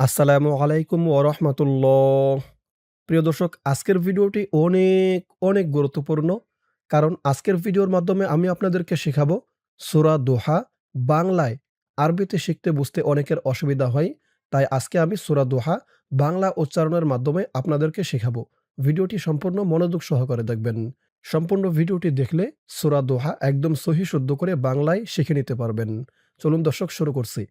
আসসালামু আলাইকুম ওরহমাতুল্লাহ। প্রিয় দর্শক আজকের ভিডিওটি অনেক, অনেক গুরুত্বপূর্ণ। কারণ আজকের ভিডিওর মাধ্যমে আমি আপনাদেরকে শেখাবো সুরা দোহা বাংলায়। আরবিতে শিখতে বুঝতে অনেকের অসুবিধা হয়। তাই আজকে আমি সুরা দোহা বাংলা উচ্চারণের মাধ্যমে আপনাদেরকে শেখাবো। ভিডিওটি সম্পূর্ণ মনোযোগ সহকারে দেখবেন। সম্পূর্ণ ভিডিওটি দেখলে সুরা দোহা একদম সহি শুদ্ধ করে বাংলায় শিখে নিতে পারবেন। চলুন দর্শক শুরু করছি।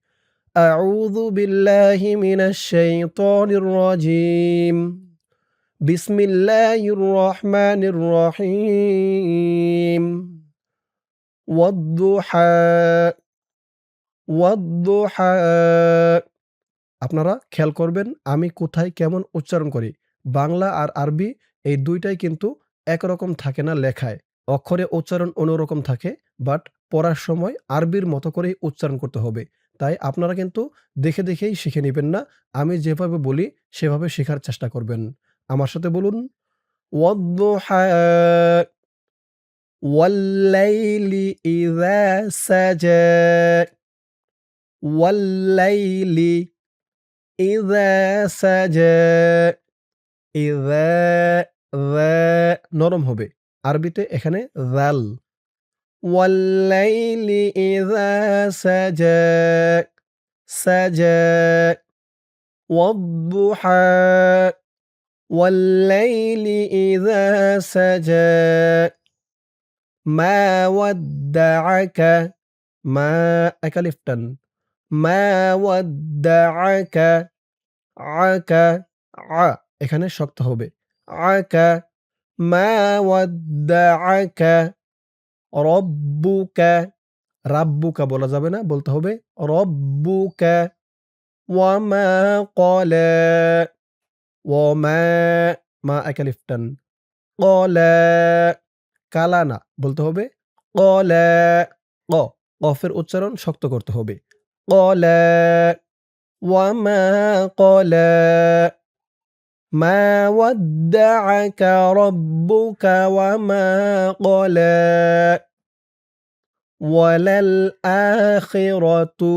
أعوذ بالله من الشيطان الرجيم بسم الله الرحمن الرحيم والضحى والضحى আপনারা খেয়াল করবেন আমি কোথায় কেমন উচ্চারণ করি। বাংলা আর আরবি এই ২ টাই কিন্তু একরকম থাকে না লেখায়। অক্ষরে উচ্চারণ অন্যরকম থাকে বাট পড়ার সময় আরবির মতো করেই উচ্চারণ করতে হবে। তাই আপনারা কিন্তু দেখে, দেখেই শিখে নেবেন না। আমি যেভাবে বলি সেভাবে শেখার চেষ্টা করবেন। আমার সাথে বলুন নরম হবে। আরবিতে এখানে জাল। ওয়াল-লাইলি ইযা সাজা সাজা ওয়াদ-দুহা ওয়াল-লাইলি ইযা সাজা মা ওয়াদ্দাআকা মা এক আলিফ টান। মা ওয়াদ্দাআকা আকা আ এখানে শক্ত হবে। আকা মা ওয়াদ্দাআকা রব্বুকা, রাব্বুকা বলা যাবে না, বলতে হবে রব্বুকা। ওয়ামা ক্বালা, ওয়ামা, মা এক আলিফ টান, ক্বালা, কালা না, বলতে হবে ক্বালা, ক, কফের উচ্চারণ শক্ত করতে হবে। ক্বালা, ওয়ামা ক্বালা। মা ওয়াদ্দাআকা রব্বুকা ওয়ামা ক্বালা ওয়ালাল-আখিরাতু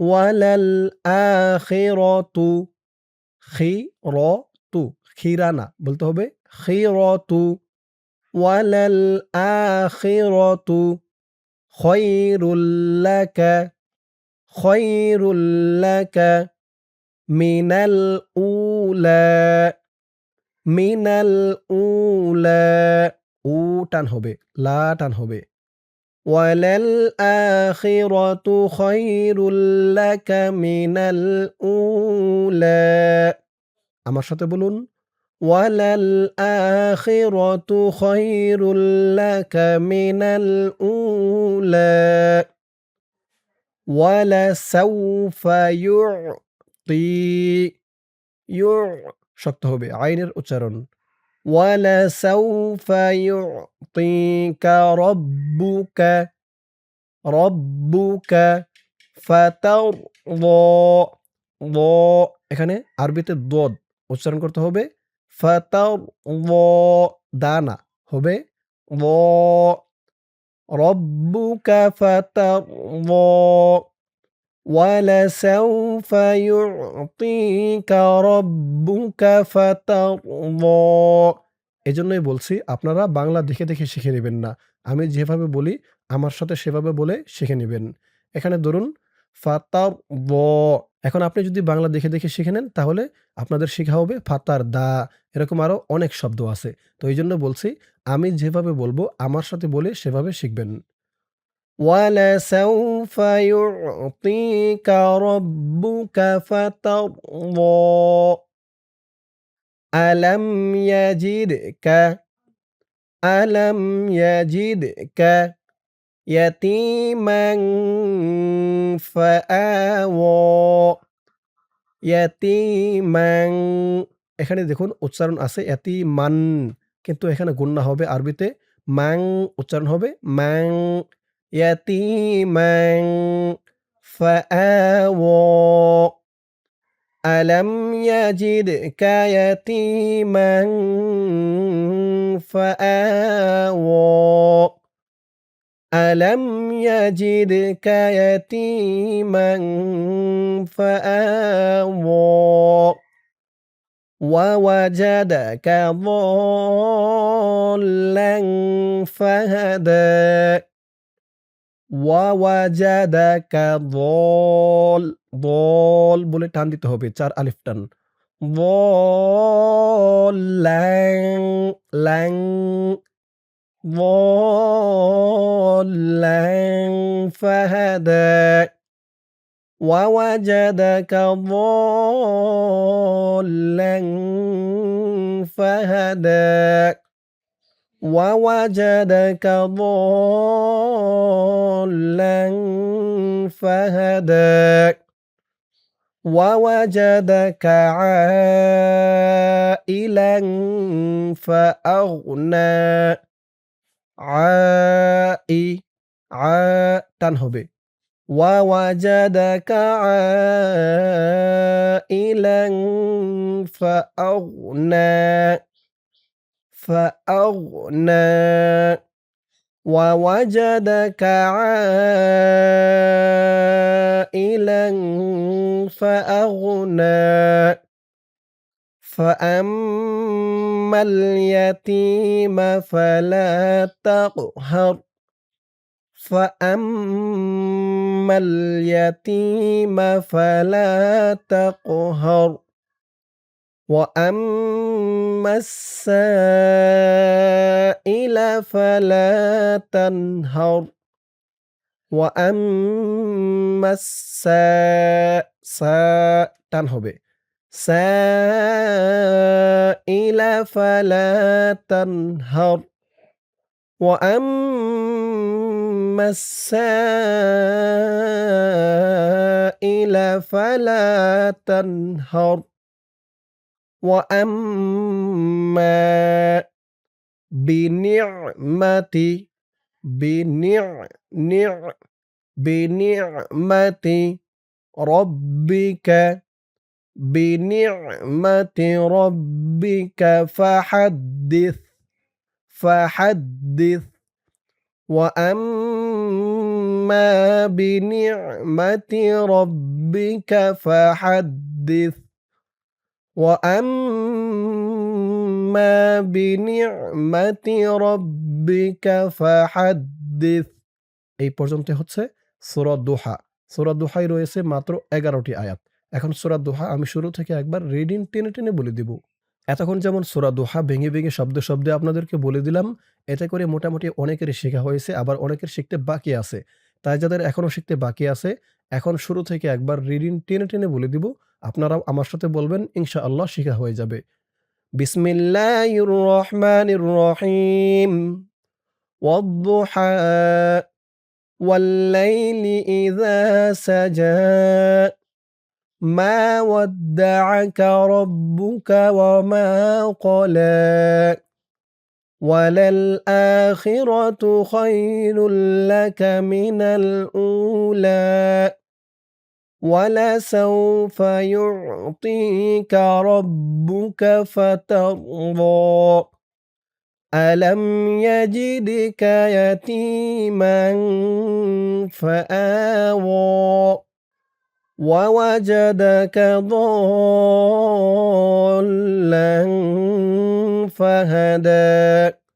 ওয়ালাল-আখিরাতু খিরতু খিরা না বলতে হবে খিরতু ওয়ালাল-আখিরাতু খায়রুল লাকা খায়রুল লাকা মিনাল উলা মিনাল উলা উ টান হবে লা টান হবে ওয়ালাল-আখিরাতু খায়রুল লাকা মিনাল উলা আমার সাথে বলুন ওয়ালাল-আখিরাতু খায়রুল লাকা মিনাল উলা ওয়ালাসাউফা ইউ'তি ইউ শক্ত হবে আইনের উচ্চারণ। এখানে আরবিতে দদ উচ্চারণ করতে হবে। ফাতারদা দা না হবে। দ, রব্বুকা ফাতারদা ولسوف يعطيك ربك فترضى এজন্যই বলছি আপনারা বাংলা দেখে, দেখে শিখে নিবেন না। আমি যেভাবে বলি আমার সাথে সেভাবে বলে শিখে নিবেন। এখানে ধরুন ফাতারদ এখন আপনি যদি বাংলা দেখে, দেখে শিখে নেন তাহলে আপনাদের শিখা হবে ফাতারদা এরকম আরো অনেক শব্দ আছে। তো এইজন্য বলছি আমি যেভাবে বলবো আমার সাথে বলে সেভাবে শিখবেন। ولسوف يعطيك ربك فترضى ألم يجدك ألم يجدك يتيما فآوى ইয়াতিমান এখানে দেখুন উচ্চারণ আছে ইয়াতিমান কিন্তু এখানে গুন্না হবে আরবিতে মাং উচ্চারণ হবে মাং يتيما فآوى ألم يجدك يتيما فآوى ألم يجدك يتيما فآوى ووجدك ضالا فهدى ওয়াওয়াজাদাকা দল দল বলে টান দিতে হবে চার আলিফ টান ল্যাং ল্যাং ضالا فهدى ووجدك ضالا فهدى ووجدك ضلا فهدى. ووجدك عائلا فأغنى. عائي عا تنهب ووجدك عائلا فأغنى. فأغنى ووجدك عائلا فأغنى. فأما اليتيم فلا تقهر. فأما اليتيم فلا تقهر. وأما السائل فلا تنهر وأما الساء ساء টান হবে سائل فلا تنهر وأما السائل فلا تنهر وأما بنعمة بنع نع بنعمة ربك بنعمة ربك فحدث فحدث. وأما بنعمة ربك فحدث. وأما بنعمة ربك فحدث এই পর্যন্ত হচ্ছে সূরা দোহা সূরা দোহায় রয়েছে মাত্র এগারোটি আয়াত এখন সূরা দোহা আমি শুরু থেকে একবার রিডিং টেনে টেনে বলে দিব এতক্ষণ যেমন সূরা দোহা ভেঙে ভেঙে শব্দে শব্দে আপনাদেরকে বলে দিলাম এতে করে মোটামুটি অনেকেরই শেখা হয়েছে আবার অনেকের শিখতে বাকি আছে তাই যাদের এখনও শিখতে বাকি আছে এখন শুরু থেকে একবার রিডিং টেনে টেনে বলে দিব আপনারাও আমার সাথে বলবেন ইনশাআল্লাহ শিখা হয়ে যাবে বিসমিল্লাহির রহমানির রহিম والضحى والليل إذا سجى ما ودعك ربك وما قلى وللآخرة خير لك من الأولى ولسوف يعطيك ربك فترضى. ألم يجدك يتيما فآوى. ووجدك ضالا فهدى.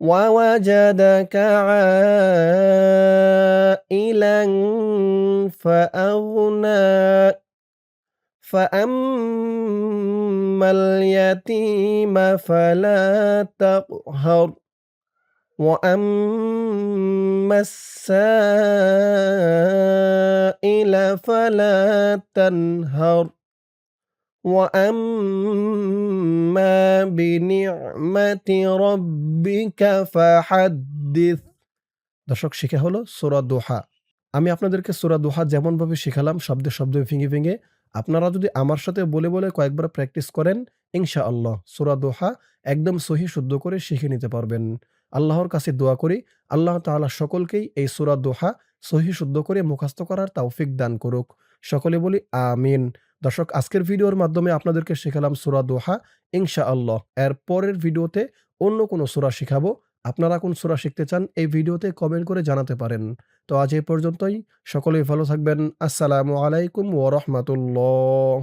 ووجدك عائلا فأغنى. فأما اليتيم فلا تقهر وأما السائل فلا تنهر. وأما بنعمة ربك فحدث দর্শক শিখা হলো সূরা দোহা আমি আপনাদেরকে সূরা দোহা যেমনভাবে শিখালাম শব্দে শব্দে ভেঙে ভেঙে আপনারা যদি আমার সাথে বলে বলে কয়েকবার প্র্যাকটিস করেন ইনশাআল্লাহ সূরা দোহা একদম সহি শুদ্ধ করে শিখে নিতে পারবেন আল্লাহর কাছে দোয়া করি আল্লাহ তাআলা সকলকেই এই সূরা দোহা সহি শুদ্ধ করে মুখস্থ করার তৌফিক দান করুক সকলে বলি আমিন দর্শক, আজকের ভিডিওর মাধ্যমে আপনাদেরকে শেখালাম সুরা দোহা, ইনশাআল্লাহ এর পরের ভিডিওতে অন্য কোনো সুরা শিখাবো আপনারা কোন সুরা শিখতে চান, এই ভিডিওতে কমেন্ট করে জানাতে পারেন। তো আজ এই পর্যন্তই। সকলেই ভালো থাকবেন। আসসালামু আলাইকুম ওয়া রাহমাতুল্লাহ।